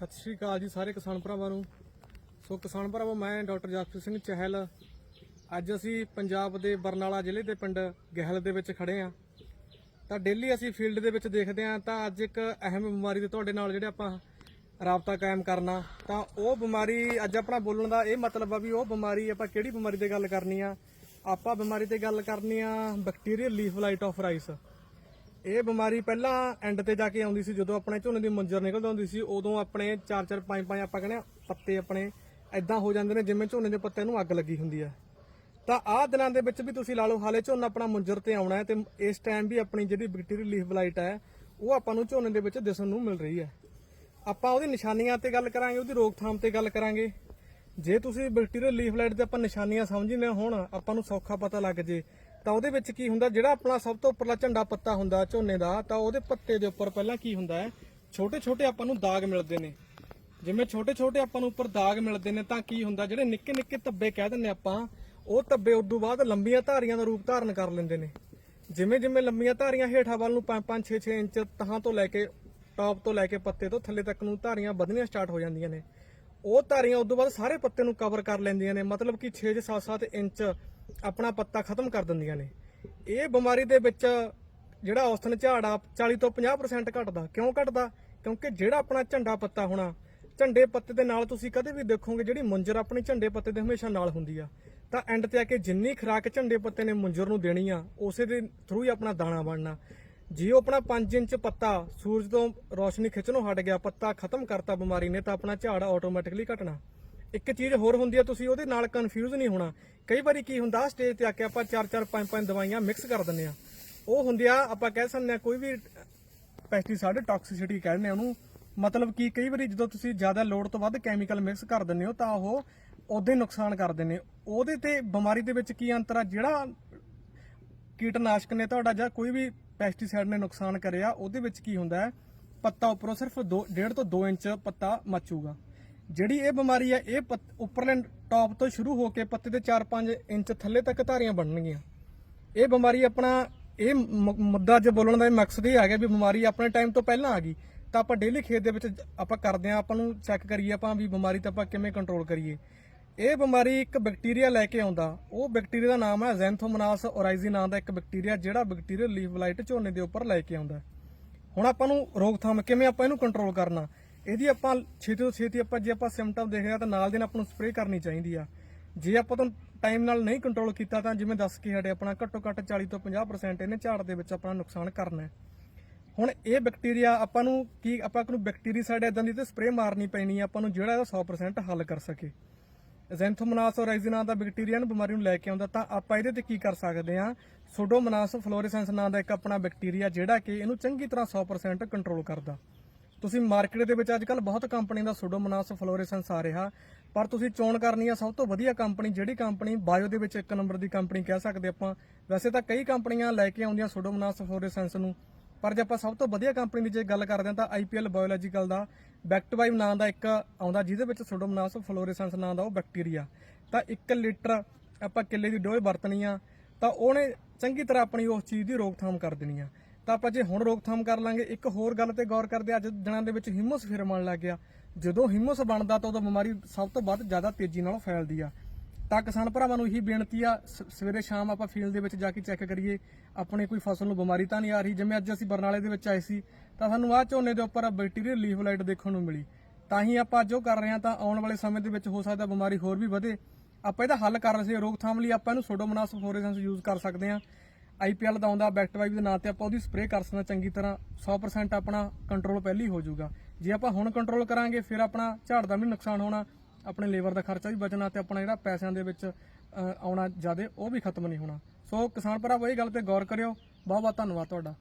ਸਤਿ ਸ਼੍ਰੀ ਅਕਾਲ ਜੀ ਸਾਰੇ ਕਿਸਾਨ ਭਰਾਵਾਂ ਨੂੰ। ਸੋ ਕਿਸਾਨ ਭਰਾਵੋ, ਮੈਂ ਡਾਕਟਰ ਜਸਪ੍ਰੀਤ ਸਿੰਘ ਚਹਿਲ। ਅੱਜ ਅਸੀਂ ਪੰਜਾਬ ਦੇ ਬਰਨਾਲਾ ਜ਼ਿਲ੍ਹੇ ਦੇ ਪਿੰਡ ਗਹਿਲ ਦੇ ਵਿੱਚ ਖੜੇ ਆ ਤਾਂ ਡੇਲੀ ਅਸੀਂ ਫੀਲਡ ਦੇ ਵਿੱਚ ਦੇਖਦੇ ਆ ਤਾਂ ਅੱਜ ਇੱਕ ਅਹਿਮ ਬਿਮਾਰੀ ਦੇ ਤੁਹਾਡੇ ਨਾਲ ਜਿਹੜੇ ਆਪਾਂ ਰਾਬਤਾ ਕਾਇਮ ਕਰਨਾ। ਤਾਂ ਉਹ ਬਿਮਾਰੀ ਅੱਜ ਆਪਣਾ ਬੋਲਣ ਦਾ ਇਹ ਮਤਲਬ ਆ ਵੀ ਉਹ ਬਿਮਾਰੀ ਆਪਾਂ ਕਿਹੜੀ ਬਿਮਾਰੀ ਤੇ ਗੱਲ ਕਰਨੀ ਆ? ਆਪਾਂ ਬਿਮਾਰੀ ਤੇ ਗੱਲ ਕਰਨੀ ਆ bacterial leaf blight of rice ਇਹ ਬਿਮਾਰੀ ਪਹਿਲਾਂ ਐਂਡ ਤੇ ਜਾ ਕੇ ਆਉਂਦੀ ਸੀ, ਜਦੋਂ ਆਪਣੇ ਝੋਨੇ ਦੀ ਮੰਜਰ ਨਿਕਲਦਾ ਹੁੰਦੀ ਸੀ, ਉਦੋਂ ਆਪਣੇ 4-4 5-5 ਆਪਾਂ ਕਹਿੰਦੇ ਆ, ਪੱਤੇ ਆਪਣੇ ਐਦਾਂ ਹੋ ਜਾਂਦੇ ਨੇ ਜਿਵੇਂ ਝੋਨੇ ਦੇ ਪੱਤੇ ਨੂੰ ਅੱਗ ਲੱਗੀ ਹੁੰਦੀ ਆ। ਤਾਂ ਆਹ ਦਿਨਾਂ ਦੇ ਵਿੱਚ ਵੀ ਤੁਸੀਂ ਲਾ ਲਓ, ਹਾਲੇ ਝੋਨਾ ਆਪਣਾ ਮੁੰਜਰ ਤੇ ਆਉਣਾ ਹੈ ਤੇ ਇਸ ਟਾਈਮ ਵੀ ਆਪਣੀ ਜਿਹੜੀ ਬੈਕਟੀਰੀਅਲ ਲੀਫ ਬਲਾਈਟ ਹੈ, ਉਹ ਆਪਾਂ ਨੂੰ ਝੋਨੇ ਦੇ ਵਿੱਚ ਦਿਸਣ ਨੂੰ ਮਿਲ ਰਹੀ ਹੈ। ਆਪਾਂ ਉਹਦੀ ਨਿਸ਼ਾਨੀਆਂ ਤੇ ਗੱਲ ਕਰਾਂਗੇ, ਉਹਦੀ ਰੋਕਥਾਮ ਤੇ ਗੱਲ ਕਰਾਂਗੇ। ਜੇ ਤੁਸੀਂ ਬੈਕਟੀਰੀਅਲ ਲੀਫ ਲਾਈਟ ਦੇ ਆਪਾਂ ਨਿਸ਼ਾਨੀਆਂ ਸਮਝਦੇ ਹੋਣ, ਆਪਾਂ ਨੂੰ ਸੌਖਾ ਪਤਾ ਲੱਗ ਜੇ ਤਾਂ ਉਹਦੇ ਵਿੱਚ ਕੀ ਹੁੰਦਾ, ਜਿਹੜਾ ਆਪਣਾ ਸਭ ਤੋਂ ਉੱਪਰਲਾ ਝੰਡਾ ਪੱਤਾ ਹੁੰਦਾ ਝੋਨੇ ਦਾ, ਤਾਂ ਉਹਦੇ ਪੱਤੇ ਦੇ ਉੱਪਰ ਪਹਿਲਾਂ ਕੀ ਹੁੰਦਾ ਹੈ ਛੋਟੇ ਛੋਟੇ ਆਪਾਂ ਨੂੰ ਦਾਗ ਮਿਲਦੇ ਨੇ। ਜਿਵੇਂ ਛੋਟੇ ਛੋਟੇ ਆਪਾਂ ਨੂੰ ਉੱਪਰ ਦਾਗ ਮਿਲਦੇ ਨੇ, ਤਾਂ ਕੀ ਹੁੰਦਾ, ਜਿਹੜੇ ਨਿੱਕੇ ਨਿੱਕੇ ਧੱਬੇ ਕਹਿ ਦਿੰਨੇ ਆਪਾਂ, ਉਹ ਧੱਬੇ ਉਦੋਂ ਬਾਅਦ ਲੰਬੀਆਂ ਧਾਰੀਆਂ ਦਾ ਰੂਪ ਧਾਰਨ ਕਰ ਲੈਂਦੇ ਨੇ। ਜਿਵੇਂ ਜਿਵੇਂ ਲੰਬੀਆਂ ਧਾਰੀਆਂ ਹੇਠਾਂ ਵੱਲ ਨੂੰ 5 5 6 6 ਇੰਚ ਤਹਾਂ ਤੋਂ ਲੈ ਕੇ, ਟਾਪ ਤੋਂ ਲੈ ਕੇ ਪੱਤੇ ਤੋਂ ਥੱਲੇ ਤੱਕ ਨੂੰ ਧਾਰੀਆਂ ਵਧਣੀਆਂ ਸਟਾਰਟ ਹੋ ਜਾਂਦੀਆਂ ਨੇ। ਉਹ ਧਾਰੀਆਂ ਉਦੋਂ ਬਾਅਦ ਸਾਰੇ ਪੱਤੇ ਨੂੰ ਕਵਰ ਕਰ ਲੈਂਦੀਆਂ ਨੇ, ਮਤਲਬ ਕਿ 6 7 7 ਇੰਚ ਆਪਣਾ ਪੱਤਾ ਖਤਮ ਕਰ ਦਿੰਦੀਆਂ ਨੇ। ਇਹ ਬਿਮਾਰੀ ਦੇ ਵਿੱਚ ਜਿਹੜਾ ਔਸਤਨ ਝਾੜ ਆ 40 ਤੋਂ 50% ਘਟਦਾ। ਕਿਉਂ ਘਟਦਾ? ਕਿਉਂਕਿ ਜਿਹੜਾ ਆਪਣਾ ਝੰਡਾ ਪੱਤਾ ਹੋਣਾ, ਝੰਡੇ ਪੱਤੇ ਦੇ ਨਾਲ ਤੁਸੀਂ ਕਦੇ ਵੀ ਦੇਖੋਗੇ ਜਿਹੜੀ ਮੁੰਜਰ ਆਪਣੀ ਝੰਡੇ ਪੱਤੇ ਦੇ ਹਮੇਸ਼ਾ ਨਾਲ ਹੁੰਦੀ ਆ। ਤਾਂ ਐਂਡ ਤੇ ਆ ਕੇ ਜਿੰਨੀ ਖਰਾਕ ਝੰਡੇ ਪੱਤੇ ਨੇ ਮੁੰਜਰ ਨੂੰ ਦੇਣੀ ਆ, ਉਸੇ ਦੇ ਥਰੂ ਹੀ ਆਪਣਾ ਦਾਣਾ ਬਣਨਾ। ਜੇ ਉਹ ਆਪਣਾ 5 ਇੰਚ ਪੱਤਾ ਸੂਰਜ ਤੋਂ ਰੋਸ਼ਨੀ ਖਿੱਚਣੋਂ ਹਟ ਗਿਆ, ਪੱਤਾ ਖਤਮ ਕਰਤਾ ਬਿਮਾਰੀ ਨੇ, ਤਾਂ ਆਪਣਾ ਝਾੜ ਆਟੋਮੈਟਿਕਲੀ ਘਟਣਾ। ਇੱਕ ਚੀਜ਼ ਹੋਰ ਹੁੰਦੀ ਆ, ਤੁਸੀਂ ਉਹਦੇ ਨਾਲ ਕਨਫਿਊਜ਼ ਨਹੀਂ ਹੋਣਾ। ਕਈ ਵਾਰੀ ਕੀ ਹੁੰਦਾ ਸਟੇਜ ਤੇ ਆ ਕੇ ਆਪਾਂ 4-4 5-5 ਦਵਾਈਆਂ ਮਿਕਸ ਕਰ ਦਿੰਦੇ ਆ। ਉਹ ਹੁੰਦੀ ਆ, ਆਪਾਂ ਕਹਿ ਸਕਦੇ ਆ, ਕੋਈ ਵੀ ਪੈਸਟੀਸਾਈਡ ਟਾਕਸਿਸਿਟੀ ਕਹਿੰਦੇ ਆ ਉਹਨੂੰ। ਮਤਲਬ ਕਿ ਕਈ ਵਾਰੀ ਜਦੋਂ ਤੁਸੀਂ ਜ਼ਿਆਦਾ ਲੋਡ ਤੋਂ ਵੱਧ ਕੈਮੀਕਲ ਮਿਕਸ ਕਰ ਦਿੰਦੇ ਹੋ, ਤਾਂ ਉਹ ਉਹਦੇ ਨੁਕਸਾਨ ਕਰਦੇ ਨੇ। ਉਹਦੇ ਤੇ ਬਿਮਾਰੀ ਦੇ ਵਿੱਚ ਕੀ ਅੰਤਰ ਆ, ਜਿਹੜਾ ਕੀਟਨਾਸ਼ਕ ਨੇ ਤੁਹਾਡਾ ਜਾਂ ਕੋਈ ਵੀ ਪੈਸਟੀਸਾਈਡ ਨੇ ਨੁਕਸਾਨ ਕਰਿਆ, ਉਹਦੇ ਵਿੱਚ ਕੀ ਹੁੰਦਾ ਹੈ, ਪੱਤਾ ਉੱਪਰੋਂ ਸਿਰਫ 1.5 ਤੋਂ 2 ਇੰਚ ਪੱਤਾ ਮੱਚੂਗਾ। ਜਿਹੜੀ ਇਹ ਬਿਮਾਰੀ ਹੈ, ਇਹ ਪੱਤ- ਉੱਪਰਲੇ ਟੌਪ ਤੋਂ ਸ਼ੁਰੂ ਹੋ ਕੇ ਪੱਤੇ ਦੇ 4-5 ਇੰਚ ਥੱਲੇ ਤੱਕ ਧਾਰੀਆਂ ਬਣਨਗੀਆਂ। ਇਹ ਬਿਮਾਰੀ ਆਪਣਾ, ਇਹ ਮੁੱਦਾ ਜੇ ਬੋਲਣ ਦਾ ਇਹ ਮਕਸਦ ਇਹ ਆ ਗਿਆ ਵੀ ਬਿਮਾਰੀ ਆਪਣੇ ਟਾਈਮ ਤੋਂ ਪਹਿਲਾਂ ਆ ਗਈ। ਤਾਂ ਆਪਾਂ ਡੇਲੀ ਖੇਤ ਦੇ ਵਿੱਚ ਆਪਾਂ ਕਰਦੇ ਆ ਆਪਾਂ ਨੂੰ ਚੈੱਕ ਕਰੀਏ ਆਪਾਂ ਵੀ ਬਿਮਾਰੀ ਤਾਂ ਆਪਾਂ ਕਿਵੇਂ ਕੰਟਰੋਲ ਕਰੀਏ। ਇਹ ਬਿਮਾਰੀ ਇੱਕ ਬੈਕਟੀਰੀਆ ਲੈ ਕੇ ਆਉਂਦਾ। ਉਹ ਬੈਕਟੀਰੀਆ ਦਾ ਨਾਮ ਹੈ ਜ਼ੈਂਥੋਮੋਨਾਸ ਔਰਾਈਜ਼ੀ ਨਾਂ ਦਾ ਇੱਕ ਬੈਕਟੀਰੀਆ ਜਿਹੜਾ ਬੈਕਟੀਰੀਆ ਲੀਫ ਬਲਾਈਟ ਝੋਨੇ ਦੇ ਉੱਪਰ ਲੈ ਕੇ ਆਉਂਦਾ। ਹੁਣ ਆਪਾਂ ਨੂੰ ਰੋਕਥਾਮ ਕਿਵੇਂ ਆਪਾਂ ਇਹਨੂੰ ਕੰਟਰੋਲ ਕਰਨਾ? ਇਹਦੀ ਆਪਾਂ ਛੇਤੀ ਤੋਂ ਛੇਤੀ ਆਪਾਂ ਜੇ ਆਪਾਂ ਸਿੰਪਟਮ ਦੇਖਦੇ ਆ ਤਾਂ ਨਾਲ ਦੇ ਨਾਲ ਆਪਾਂ ਨੂੰ ਸਪਰੇਅ ਕਰਨੀ ਚਾਹੀਦੀ ਆ। ਜੇ ਆਪਾਂ ਤੋਂ ਟਾਈਮ ਨਾਲ ਨਹੀਂ ਕੰਟਰੋਲ ਕੀਤਾ ਤਾਂ ਜਿਵੇਂ ਦੱਸ ਕੇ ਹਟੇ ਆਪਣਾ ਘੱਟੋ ਘੱਟ 40 ਤੋਂ 50% ਇਹਨੇ ਝਾੜ ਦੇ ਵਿੱਚ ਆਪਣਾ ਨੁਕਸਾਨ ਕਰਨਾ ਹੈ। ਹੁਣ ਇਹ ਬੈਕਟੀਰੀਆ ਆਪਾਂ ਨੂੰ ਕੀ ਆਪਾਂ ਨੂੰ ਬੈਕਟੀਰੀਸਾਈਡ ਇਦਾਂ ਦੀ ਤੇ ਸਪਰੇਅ ਮਾਰਨੀ ਪੈਣੀ ਆ, ਆਪਾਂ ਨੂੰ ਜਿਹੜਾ ਇਹਦਾ 100% ਹੱਲ ਕਰ ਸਕੇ। ਜ਼ੈਂਥੋਮੋਨਾਸ ਔਰਾਈਜ਼ੀ ਦਾ ਬੈਕਟੀਰੀਆ ਨੂੰ ਬਿਮਾਰੀ ਨੂੰ ਲੈ ਕੇ ਆਉਂਦਾ ਤਾਂ ਆਪਾਂ ਇਹਦੇ ਤੇ ਕੀ ਕਰ ਸਕਦੇ ਆ ਸੋਡੋਮੋਨਾਸ ਫਲੋਰੇਸੈਂਸ ਨਾਂ ਦਾ ਇੱਕ ਆਪਣਾ ਬੈਕਟੀਰੀਆ ਜਿਹੜਾ ਕਿ ਇਹਨੂੰ ਚੰਗੀ ਤਰ੍ਹਾਂ 100% ਕੰਟਰੋਲ ਕਰਦਾ। ਤੁਸੀਂ ਮਾਰਕੀਟ ਦੇ ਵਿੱਚ ਅੱਜਕੱਲ ਬਹੁਤ ਕੰਪਨੀ ਦਾ ਸੁਡੋਮੋਨਾਸ ਫਲੋਰੇਸੈਂਸ ਆ ਰਿਹਾ, ਪਰ ਤੁਸੀਂ ਚੋਣ ਕਰਨੀ ਆ ਸਭ ਤੋਂ ਵਧੀਆ ਕੰਪਨੀ, ਜਿਹੜੀ ਕੰਪਨੀ ਬਾਇਓ ਦੇ ਵਿੱਚ ਇੱਕ ਨੰਬਰ ਦੀ ਕੰਪਨੀ ਕਹਿ ਸਕਦੇ ਆਪਾਂ। ਵੈਸੇ ਤਾਂ ਕਈ ਕੰਪਨੀਆਂ ਲੈ ਕੇ ਆਉਂਦੀਆਂ ਸੁਡੋਮੋਨਾਸ ਫਲੋਰੇਸੈਂਸ ਨੂੰ, ਪਰ ਜੇ ਆਪਾਂ ਸਭ ਤੋਂ ਵਧੀਆ ਕੰਪਨੀ ਦੀ ਜੇ ਗੱਲ ਕਰਦੇ ਹਾਂ ਤਾਂ ਆਈਪੀਐਲ ਬਾਇਓਲੋਜੀਕਲ ਦਾ, ਬੈਕਟਵਾਈਵ ਨਾਂ ਦਾ ਇੱਕ ਆਉਂਦਾ, ਜਿਹਦੇ ਵਿੱਚ ਸੋਡੋਮੋਨਾਸ ਫਲੋਰੇਸੈਂਸ ਨਾਂ ਦਾ ਉਹ ਬੈਕਟੀਰੀਆ। ਤਾਂ 1 ਲੀਟਰ ਆਪਾਂ ਕਿੱਲੇ ਦੀ ਡੋਜ਼ ਵਰਤਣੀ ਆ, ਤਾਂ ਉਹਨੇ ਚੰਗੀ ਤਰ੍ਹਾਂ ਆਪਣੀ ਉਸ ਚੀਜ਼ ਦੀ ਰੋਕਥਾਮ ਕਰ ਦੇਣੀ ਆ। ਤਾਂ ਆਪਾਂ ਜੇ ਹੁਣ ਰੋਕਥਾਮ ਕਰ ਲਾਂਗੇ ਇੱਕ ਹੋਰ ਗੱਲ ਤੇ ਗੌਰ ਕਰਦੇ ਹਾਂ, ਅੱਜ ਦਿਨਾਂ ਦੇ ਵਿੱਚ ਹਿਮੋਸ ਫਿਰਮਣ ਲੱਗ ਗਿਆ। ਜਦੋਂ ਹਿਮਸ ਬਣਦਾ ਤਾਂ ਉਦੋਂ ਬਿਮਾਰੀ ਸਭ ਤੋਂ ਵੱਧ ਜ਼ਿਆਦਾ ਤੇਜ਼ੀ ਨਾਲ ਫੈਲਦੀ ਆ। ਤਾਂ ਕਿਸਾਨ ਭਰਾਵਾਂ ਨੂੰ ਇਹੀ ਬੇਨਤੀ ਆ ਸ- ਸਵੇਰੇ ਸ਼ਾਮ ਆਪਾਂ ਫੀਲਡ ਦੇ ਵਿੱਚ ਜਾ ਕੇ ਚੈੱਕ ਕਰੀਏ ਆਪਣੇ ਕੋਈ ਫਸਲ ਨੂੰ ਬਿਮਾਰੀ ਤਾਂ ਨਹੀਂ ਆ ਰਹੀ। ਜਿਵੇਂ ਅੱਜ ਅਸੀਂ ਬਰਨਾਲੇ ਦੇ ਵਿੱਚ ਆਏ ਸੀ ਤਾਂ ਸਾਨੂੰ ਆਹ ਝੋਨੇ ਦੇ ਉੱਪਰ ਬੈਕਟੀਰੀਅਲ ਲੀਫ ਲਾਈਟ ਦੇਖਣ ਨੂੰ ਮਿਲੀ। ਤਾਂ ਹੀ ਆਪਾਂ ਜੋ ਕਰ ਰਹੇ ਹਾਂ ਤਾਂ ਆਉਣ ਵਾਲੇ ਸਮੇਂ ਦੇ ਵਿੱਚ ਹੋ ਸਕਦਾ ਬਿਮਾਰੀ ਹੋਰ ਵੀ ਵਧੇ। ਆਪਾਂ ਇਹਦਾ ਹੱਲ ਕਰ ਰਹੇ ਸੀ ਰੋਕਥਾਮ ਲਈ ਆਪਾਂ ਇਹਨੂੰ ਸੋਡੋਮੋਨਾਸ ਫਲੋਰੈਸੈਂਸ ਯੂਜ਼ ਕਰ ਸਕਦੇ ਹਾਂ। ਆਈਪੀਐਲ ਦਾ ਆਉਂਦਾ, ਬੈਕਟ ਬੈਕਟਵਾਈਵ ਦੇ ਨਾਂ ਤੇ ਆਪਾਂ ਉਹਦੀ ਸਪਰੇਅ ਕਰ ਸਕਦੇ ਚੰਗੀ ਤਰ੍ਹਾਂ। 100% ਆਪਣਾ ਕੰਟਰੋਲ ਪਹਿਲੀ ਹੋ ਜਾਊਗਾ। ਜੇ ਆਪਾਂ ਹੁਣ ਕੰਟਰੋਲ ਕਰਾਂਗੇ, ਫਿਰ ਆਪਣਾ ਝਾੜ ਦਾ ਵੀ ਨੁਕਸਾਨ ਹੋਣਾ, ਆਪਣੇ ਲੇਬਰ ਦਾ ਖਰਚਾ ਵੀ ਬਚਣਾ ਤੇ ਆਪਣਾ ਜਿਹੜਾ ਪੈਸਿਆਂ ਦੇ ਵਿੱਚ ਆਉਣਾ ਜ਼ਿਆਦਾ, ਉਹ ਵੀ ਖਤਮ ਨਹੀਂ ਹੋਣਾ। ਸੋ ਕਿਸਾਨ ਭਰਾਵੋ, ਇਹ ਗੱਲ ਤੇ ਗੌਰ ਕਰਿਓ। ਬਹੁਤ ਬਹੁਤ ਧੰਨਵਾਦ ਤੁਹਾਡਾ।